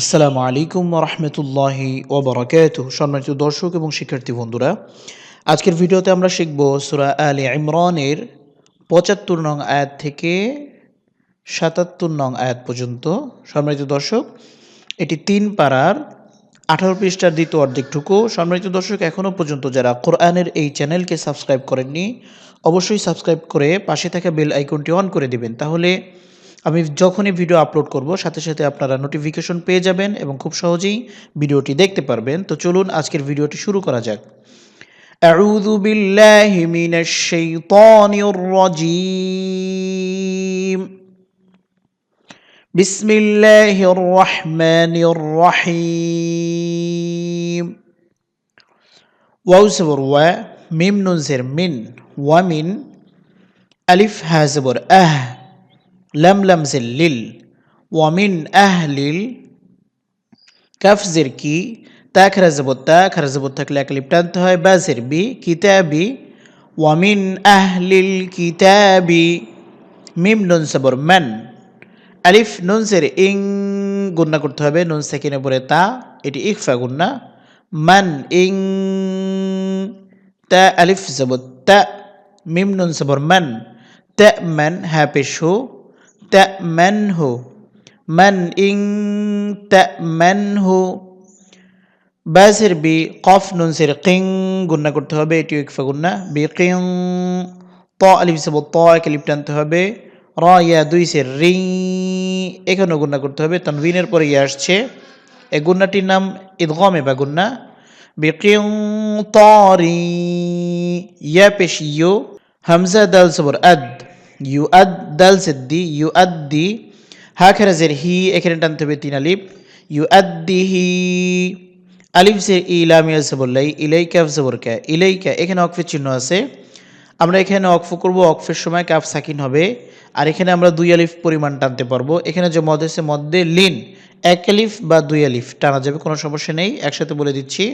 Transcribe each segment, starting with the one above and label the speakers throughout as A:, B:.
A: আসসালামু আলাইকুম রহমতুল্লাহি ওবরাকাত সম্মানিত দর্শক এবং শিক্ষার্থী বন্ধুরা, আজকের ভিডিওতে আমরা শিখব সুরা আলী ইমরানের পঁচাত্তর নং আয়াত থেকে সাতাত্তর নং আয়াত পর্যন্ত। সম্মানিত দর্শক, এটি তিন পাড়ার আঠারো পৃষ্ঠার দ্বিতীয় অর্ধেকটুকু। সম্মানিত দর্শক, এখনও পর্যন্ত যারা কোরআনের এই চ্যানেলকে সাবস্ক্রাইব করেননি, অবশ্যই সাবস্ক্রাইব করে পাশে থাকা বেল আইকনটি অন করে দিবেন। তাহলে আমি যখনই ভিডিও আপলোড করব সাথে সাথে আপনারা নোটিফিকেশন পেয়ে যাবেন এবং খুব সহজেই ভিডিওটি দেখতে পারবেন তো চলুন আজকের ভিডিওটি শুরু করা যাক أعوذ بالله من الشيطان الرجيم بسم الله الرحمن الرحيم واو زبر و ميم نون زر من ومن ألف ها زبر أه জের লিল ওয়ামিন আহলিল কাফ জের কি তা খারা জবর তা খারা জবর থাকলে এক লিপ টানতে হয় বা জের বি কিতাবি ওয়ামিন আহলিল কিতাবি মিম নুন সবর ম্যান আলিফ নুন জের ইং গুন্না করতে হবে নুন সেকেন্ডে পরে তা এটি ইকফা গুন্না মান ইং তা আলিফ জবর তা মিম নুন সবর মান তা ম্যান হ্যাঁ পেশু تأمنه من إن تأمنه বাসের বি কফ নুন সের কিং গুন্না করতে হবে এটিও ইকফা গুন্না বি কিং ত আলিফ সব ত এক আলিফ টানতে হবে র ইয়া দুই সের রি এখানেও গুন্না করতে হবে তানবিনের পরে ইয়ে আসছে এই গুন্নাটির নাম ইদগমে বা গুন্না বি কিং ত রি ইয়া পেশ ইউ হামজা দাল সবর আদ ইউ আদ দাল সিদ্দি আদ্দি হা খেরাজের হি এখানে টানতে হবে তিন আলিফ ইউ আদ্দি হি আলিফ সে ইলামিয়া বললাই ইলাইকা জবরকা ইলাইকা এখানে অকফের চিহ্ন আছে আমরা এখানে অকফ করব অকফের সময় কাফ সাকিন হবে। আর এখানে আমরা দুই আলিফ পরিমাণ টানতে পারব। এখানে যে মদ আছে মদ্যে লিন। এক আলিফ বা দুই আলিফ টানা যাবে, কোনো সমস্যা নেই। একসাথে বলে দিচ্ছি।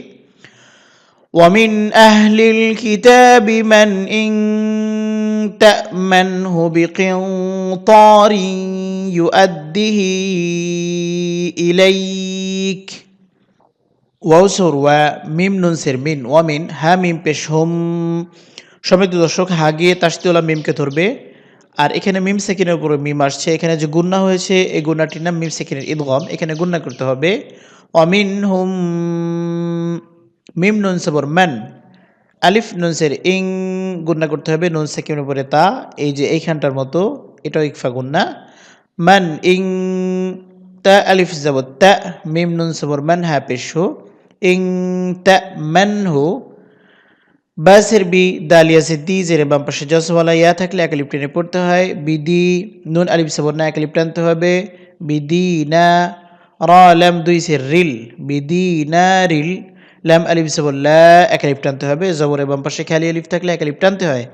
A: ওয়ামিন আহলিল কিতাবি মান ইন تأمنه بقنطار يؤده إليك ওয়াউসর ওয়া মিম নুন সের মিন ওয়ামিন হা মিম পেশ হোম সমিত দর্শক হা গিয়ে তাস্তিওয়ালা মিমকে ধরবে আর এখানে মিম সেকেন্ডের উপরে মিম আসছে এখানে যে গুন্না হয়েছে এই গুন্নাটির নাম মিম সেকেন্ডের ঈদগম এখানে গুন্না করতে হবে অমিন হুম মিম নুন সবর ম্যান, আলিফ নুনসের ইং গুন্না করতে হবে, নুন সেকেন্ডের উপরে তা, এই যে এইখানটার মতো, এটাও ইকফা গুন্না ম্যান ইং তা, আলিফ যাব তা, মিম নুন সবর মান হ্যাঁ পেশু ইং তা, ম্যান হু। বাসের বি দালিয়া সে দি, জেরে বাম পাশে জসওয়ালা ইয়া থাকলে এক আলিফ টেনে পড়তে হয়। বিদি নুন আলিফ সবর না, এক আলিফ টানতে হবে। বিদি না, র দুই সে রিল। বিদি না, রিল। ল্যাম আলিফ জবল্লা এক আলিফ টানতে হবে। জবরের বাম পাশে খেয়ালি আলিফ থাকলে এক আলিফ টানতে হয়।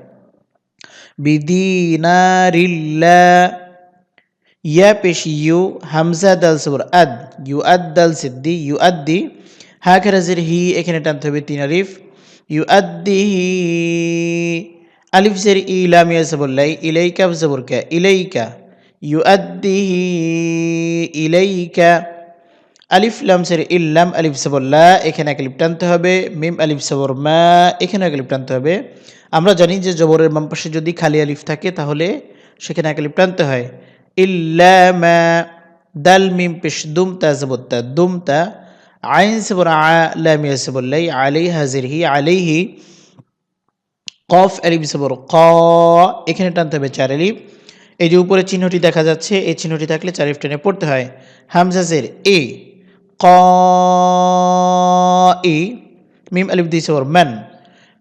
A: বিদিনারিল্লা, ইয়া পেশ ইউ, হামজা দাল সবর আদ, ইউ আদ দাল সিদ্দি, ইউ আদ্দি হা খেরাজের হি, এখানে টানতে হবে তিন আলিফ। ইউ আদ্দি হি, আলিফ জের ইলামিয়া জবল্লাই ইলাইকা জবরকা ইলাইকা। ইউ আদ্দি হি, ইলাইকা। আলিফ লাম সের ইল্লাম আলিফ সাবল্লা এখানে এক আলিফ টানতে হবে। মিম আলিফ সাবর মা, এখানে এক আলিফ টানতে হবে। আমরা জানি যে জবরের বাম পাশে যদি খালি আলিফ থাকে, তাহলে সেখানে এক আলিফ টানতে হয়। ইল্লামা দাল মিম পেশ দুমতা জবত্তা দুমতা আইন সবর আলামিয়া সবল্লাই আলাই হাজির হি আলাইহি কফ আলিফ সবর ক, এখানে টানতে হবে চার আলিফ। এই যে উপরে চিহ্নটি দেখা যাচ্ছে, এই চিহ্নটি থাকলে চার আলিফ টেনে পড়তে হয়। হামজাজের এ ক মিম আলিফ দিয়েছে ওর ম্যান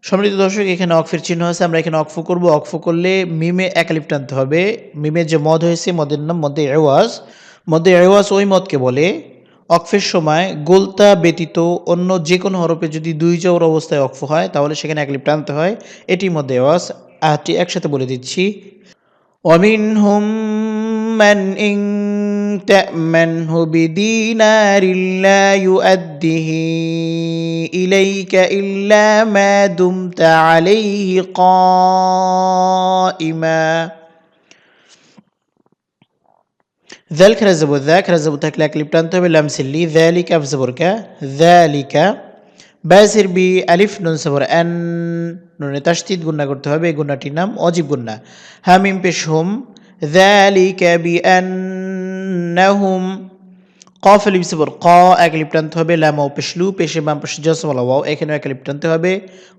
A: সম্মানিত দর্শক, এখানে অকফের চিহ্ন আছে, আমরা এখানে অকফু করব। অকফু করলে মিমে এক আলিফ টানতে হবে। মিমের যে মদ হয়েছে, মদের নাম মদে এওয়াজ। মদে এওয়াজ ওই মদকে বলে। অকফের সময় গোলতা ব্যতীত অন্য যে কোনো হরফে যদি দুই জোর অবস্থায় অকফ হয়, তাহলে সেখানে এক লিপ টানতে হয়। এটি মধ্যে এওয়াজ। আহটি একসাথে বলে দিচ্ছি। অমিনহুম মান ইন تأمنه بدينار لا يؤده إليك إلا ما دمت عليه قائما ذل খেরা যাব দা খেরা যাব থাকলে এক লিপ টানতে হবে লাম সিল্লি ذلك আফ জবর কা ذلك বাসির বি আলিফ নুন সবর আন নুনে তাসদিদ গুন্না করতে হবে এই গুন্নাটির নাম অজীব গুন্না হামিম পেশ হুম ذلك بأنهم কফ লিপ সবর ক এক লিপ টানতে হবে লাম ও পেশলু পেশে বাম পেশে জসমলা ওয়াও এখানেও এক লিপ টানতে হবে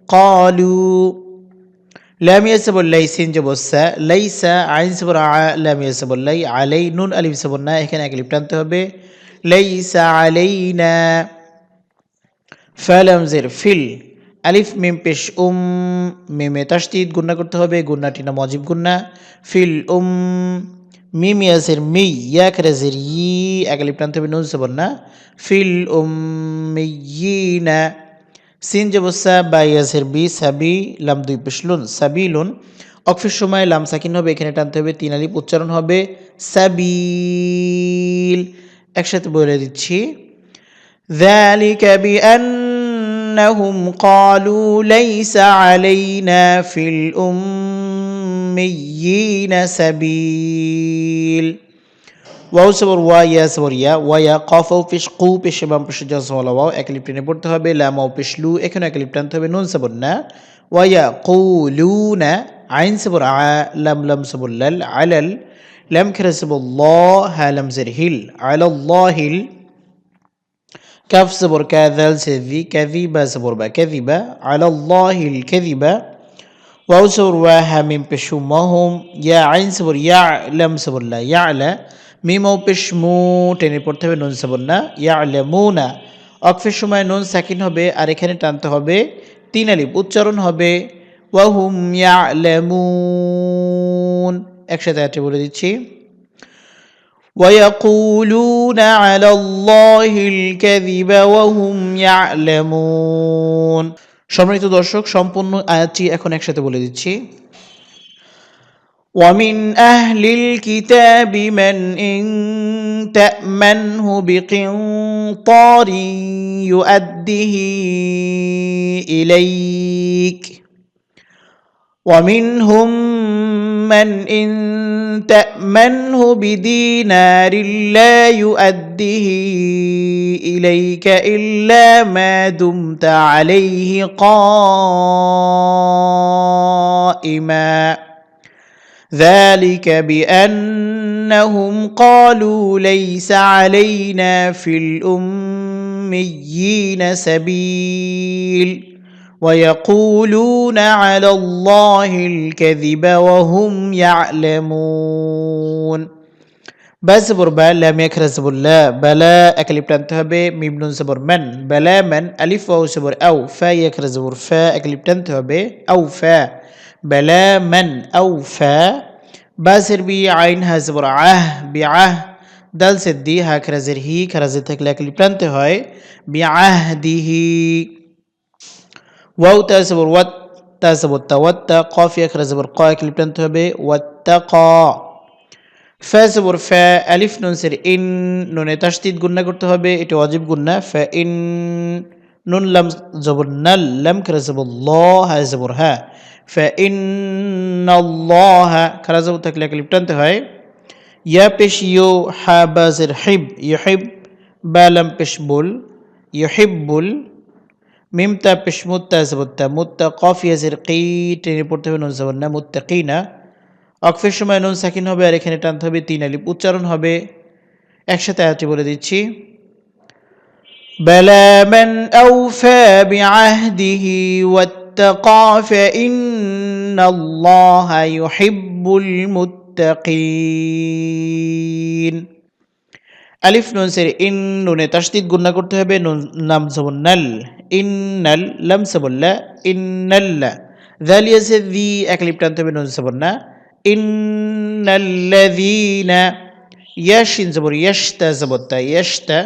A: কলু লাম ইয়াসবুল লাইসিন জবসা লাইসা আইন সবর আ লাম ইয়াসবুল লাই আলাই নুন আলিফ সবর না এখানে এক লিপ টানতে হবে লাইসা আলাইনা ফালামজের ফিল আলিফ মিম পেশ উম মিমে তাসদিদ গুন্না করতে হবে গুন্নাটি নাম অজিব গুন্না ফিল উম মিম ইয়াসের মি ইয়া খেরাজের ই এক লিপ টানতে হবে নুন সবর না ফিল উম মিয়িনা সিন জবসা বা ইয়াসের বি সাবি লাম দুই পেশলুন সাবিলুন অক্ষের সময় লাম সাকিন হবে এখানে টানতে হবে তিন আলিপ উচ্চারণ হবে সাবিল একসাথে বলে দিচ্ছি ذلك بأنهم قالوا ليس علينا في الأميين سبيل ওয়াও সবর ওয়া ইয়া সবর ইয়া ওয়া ইয়া কফ ও পেশ কু পেশে বাম পেশে জজম ওলা ওয়াও এক লিপ টেনে পড়তে হবে লাম ও পেশ লু এখানে এক লিপ টানতে হবে নুন সবর না ওয়া ইয়া কু লু না আইন সবর আ লাম লাম সবর লাল আলাল লাম খেরা সবর ল হা লাম জের হিল আলাল্লাহিল كاف زبر كذل سذي كذبة زبر با كذبة على الله الكذبة واو زبر واها من بشمهم يا عين زبر يعلم زبر لا يعلى মিমও পেশমু টেনে পড়তে হবে নুন সাবন না ইয়ালেমুনা অকফের সময় নুন সাকিন হবে আর এখানে টানতে হবে তিন আলিপ উচ্চারণ হবে ওয়াহুম ইয়ালেমুন একসাথে আটে বলে দিচ্ছি ويقولون على الله الكذب وهم يعلمون সম্মানিত দর্শক সম্পূর্ণ আয়াতটি এখন একসাথে বলে দিচ্ছি ومن أهل الكتاب من إن تأمنه بقنطار يؤده إليك ومنهم من إن تأمنه بدينار لا يؤده إليك إلا ما دمت عليه قائما. ذلك بأنهم قالوا ليس علينا في الأميين سبيل. ويقولون على الله الكذب وهم يعلمون. بزبر با لم يكر زبر لا. بلا أكلب تنتهب ميم زبر من؟ بلا من؟ ألف واو زبر أو فا. يكر زبر فا. أكلب تنتهب أو فا. بلا من؟ أو فا. باسر بي عين ها زبر عه. بعه دل سدي ها كرزر هي. كرزر تكلا أكلب تنتهب بعهده ওয়াও তা জবর ওয়াত তা জবর তা ওয়াত তা কফ ইয়াখরা জবর ক এক লিপ টানতে হবে ওয়াত্তাক ফা জবর ফা আলিফ নুন সের ইন নুনে তাসদিদ গুন্না করতে হবে এটা অজিব গুন্না ফা ইন নুন লাম জবর নাল লাম খারা জবর ল হা জবর হা ফা ইন হা খারা জবর থাকলে এক লিপ টানতে হয় ইয়া পেশ ইউ হা বাজের হিব ইউহিব বা লাম পেশ বুল ইউহিব্বুল মিমতা পেশ মুত্তা আছে মুত্তা মুত্তা কফি কীট কি ট্রেনে পড়তে হবে নুন সাবান না মুত্তা কী না অকফের সময় নুন সাকিন হবে আর এখানে টানতে হবে তিন আলিপ উচ্চারণ হবে একসাথে আয়াতটি বলে দিচ্ছি বেলা মান আউফা বিআহদিহি ওয়াত্তাকা ফাইন্নাল্লাহা ইউহিব্বুল মুত্তাকিন আলিফ নুন সের ইন নুনে তাসদিদ গুণনা করতে হবে নুন নাম জবন ইন্নাল লাম সাবল্লা ইন্নাল্লা দালিয়া সে দি এক লিপ টানতে হবে নুন সাবন্না ইন্নাল্লাযীনা ইয়াশিন জবর ইয়াশতা জবরতা ইয়াশতা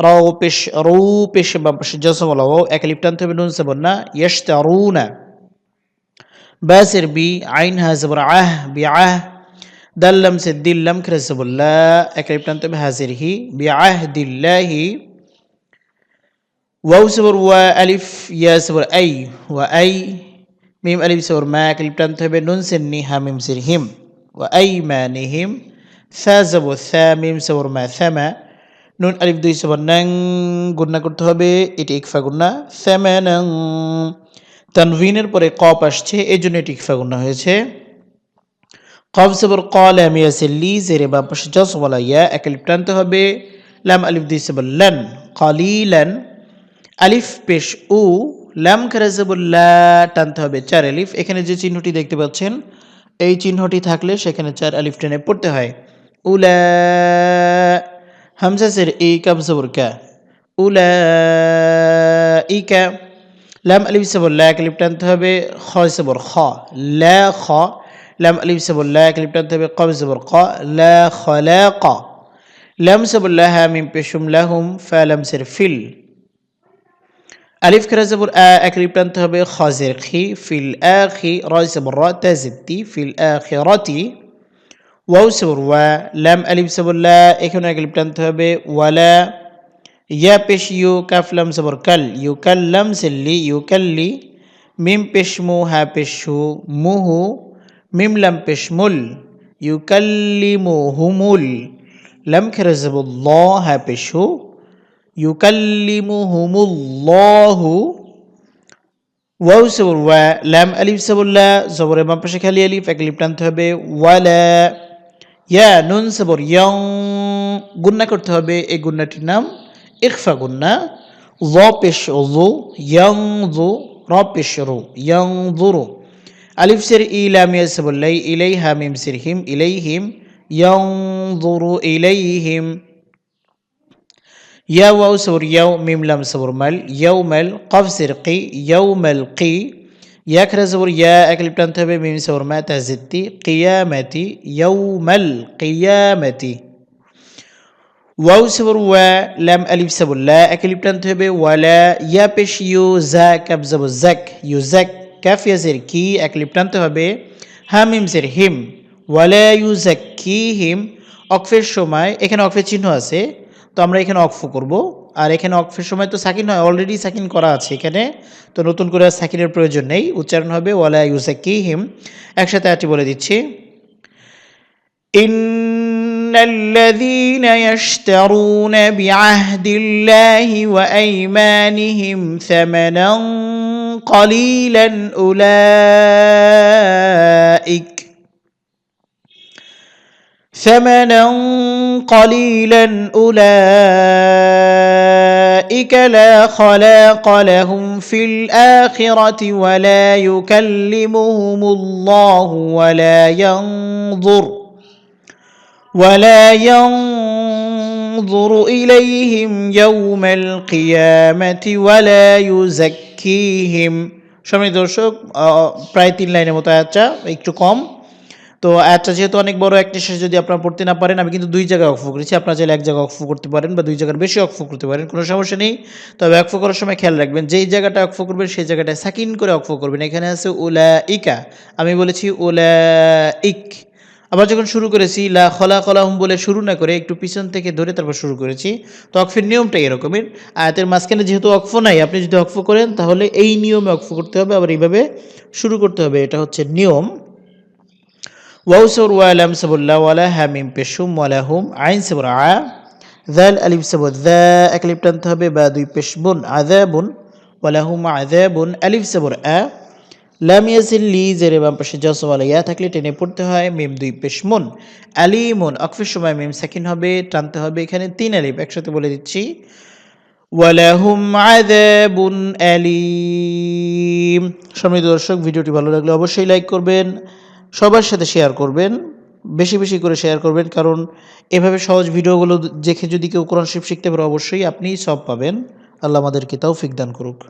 A: রাও পেশ রু পেশ পেশ জসম লাও এক লিপ টানতে হবে নুন সাবন্না ইয়াশতারুনা বাসির বি আইন হা জবর আহ বি আহ দাল্লাম সে দিল্লাম খরসবুল্লাহ এক লিপ টানতে হবে হাজির হি বি আহ দিল্লাহি ওয়াউ সবর ওয়া আলিফ ইয়া সবর আই ওয়া আই মিম আলিফ সবর মা এক লিপ টানতে হবে নুন সেন নি হা মিম সির হিম ওয়া আই মা নিহিম থা যাব থা মিম সবর মা থ্যামা নুন আলিফ দুই সবর নাং গুন্না করতে হবে এটি ইকফা গুন্না থ্যামানাং তানভিনের পরে কপ আসছে এই জন্য এটি ইকফা গুন্না হয়েছে কব সবর কল আমি আছে লি জেরে বাম পাশে জস বলা ইয়া এক আলিফ টানতে হবে লাম আলিফ দুই সবর লান কলিলান আলিফ পেশ উ, লাম খারাজাবুল্লা টানতে হবে, চার আলিফ। এখানে যে চিহ্নটি দেখতে পাচ্ছেন, এই চিহ্নটি থাকলে সেখানে চার আলিফ টেনে পড়তে হয়। উলা, হামজা সের ই কাবজবর কা। উলা ইকা লাম আলিফ সাবর লা আলিফ টানতে হবে, খ সাবর খ। লা, খ। লাম আলিফ সাবর লা আলিফ টানতে হবে কব সাবর ক। লা খলাক লাম সাবর লা হা মিম পেশুম লাহুম, ফা লাম সের ফিল। আলিফ খেরা জবর এক আলিফ টানতে হবে খজের খি ফিল আখি রয় জবর র তাজিদ্দি ফিল আখিরাতি ওয়াও সবর ওয়া লাম আলিফ সবর লা এখানে এক আলিফ টানতে হবে ওয়ালা ইয়া পেশ ইউ কাফ লাম সবর কাল ইউ কাল্লাম সেল্লি ইউ কাল্লি মিম পেশমু হা পেশু মুহু মিম লাম পেশমুল ইউ কাল্লিমু হুমুল লাম খেরা জবর ল হা পেশু ইউকাল্লিমুহুমুল্লাহু ওয়াও সবর ওয়া লাম আলিফ সবুল্লা জবরের বাম পাশে খালি আলিফ, এক আলিফ টানতে হবে। ওয়ালা ইয়া নুন সবর ইয়ং গুন্না করতে হবে। এই গুন্নাটির নাম ইকফা গুন্না ল পেশ ইয়ং জু র পেশ ইয়ং জুরু আলিফ সের ইলামিয়া সবুল্লাই ইলাই হামিম সির হিম ইলাইহিম। ইয়ং জুরু ইয়াউ আউ সবর ইয়াউ মিমলাম সবর মাল ইয়াউ মাল কফ সিরকি ইয়াউ মাল কি ইয়া খেরা সবর ইয়া এক লিপ্টানতে হবে মিম সবর মা তাহজিদ্দি কিয়ামাতি ইয়াউ মাল কিয়ামাতি ওয়াউ সবর ওয়া লাম আলিফ সবর লা এক লিপ্টানতে হবে ওয়ালা ইয়া পেশ ইউ জা ক্যাব জবর জ্যাক ইউ জ্যাক ক্যাফ ইয়াসের কি এক লিপ্টানতে হবে হাম ইমসের হিম ওয়ালা ইউ জ্যাক কি হিম অকফের সময় এখানে অকফের চিহ্ন আছে তো আমরা এখানে অক্ফ করব আর এখানে অক্ফের সময় তো সাকিন হয় অলরেডি সাকিন করা আছে এখানে তো নতুন করে সাকিনের প্রয়োজন নেই উচ্চারণ হবে ওয়ালা ইউসাকি হিম একসাথে আটি বলে দিচ্ছি إن الذين يشترون بعهد الله وأيمانهم ثمنا قليلا أولئك ثمنا قليلا أولئك لا خلاق لهم في الآخرة ولا يكلمهم الله ولا ينظر ولا ينظر إليهم يوم القيامة ولا يزكيهم সম্মানিত দর্শক প্রায় তিন লাইনের মতো আচ্ছা একটু কম তো আয়াতটা যেহেতু অনেক বড় এক নিঃশ্বাস যদি আপনারা পড়তে না পারেন, আমি কিন্তু দুই জায়গায় অক্ফ করেছি। আপনারা চাইলে এক জায়গায় অক্ফ করতে পারেন বা দুই জায়গার বেশি অক্ফ করতে পারেন, কোনো সমস্যা নেই। তবে অক্ফ করার সময় খেয়াল রাখবেন, যেই জায়গাটা অক্ফ করবেন, সেই জায়গাটায় সাকিন করে অক্ফ করবেন। এখানে আছে ওলা ইকা আমি বলেছি ওলা ইক আবার যখন শুরু করেছি, লা খলা খলাহুম বলে শুরু না করে, একটু পিছন থেকে ধরে তারপর শুরু করেছি, তো অকফের নিয়মটা এরকমের। আয়াতের মাঝখানে যেহেতু অক্ফ নাই, আপনি যদি অক্ফ করেন, তাহলে এই নিয়মে অক্ফ করতে হবে, আবার এইভাবে শুরু করতে হবে। এটা হচ্ছে নিয়ম। ওয়াউসর ওয়ালাম সাবুল্লাহ ওয়ালা হামিম পেশুম ওয়ালা হুম আইন সাবুর আ জাল আলিফ সাবু দা এক লিপ টানতে হবে বা দুই পেশবুন ওয়া লা হুম আযাবুন আলিফ সাবুর আ লাম ইয়াসিল লি জেরে বাম পাশে লা ইয়া থাকলে টেনে পড়তে হয় মিম দুই পেশমুন। আলিমুন অকফের সময় মিম সেকেন্ড হবে, টানতে হবে, এখানে তিন আলিফ একসাথে বলে দিচ্ছি। ওয়ালাহুম আযাবুন আলিম। সম্মানিত দর্শক, ভিডিওটি ভালো লাগলে অবশ্যই লাইক করবেন। সবার সাথে শেয়ার করবেন, বেশি বেশি করে শেয়ার করবেন, কারণ এভাবে সহজ ভিডিওগুলো দেখে যদি কেউ কোরআন শিব শিখতে পারে, অবশ্যই আপনি সব পাবেন। আল্লাহ আমাদেরকে তাও ফিকদান করুক।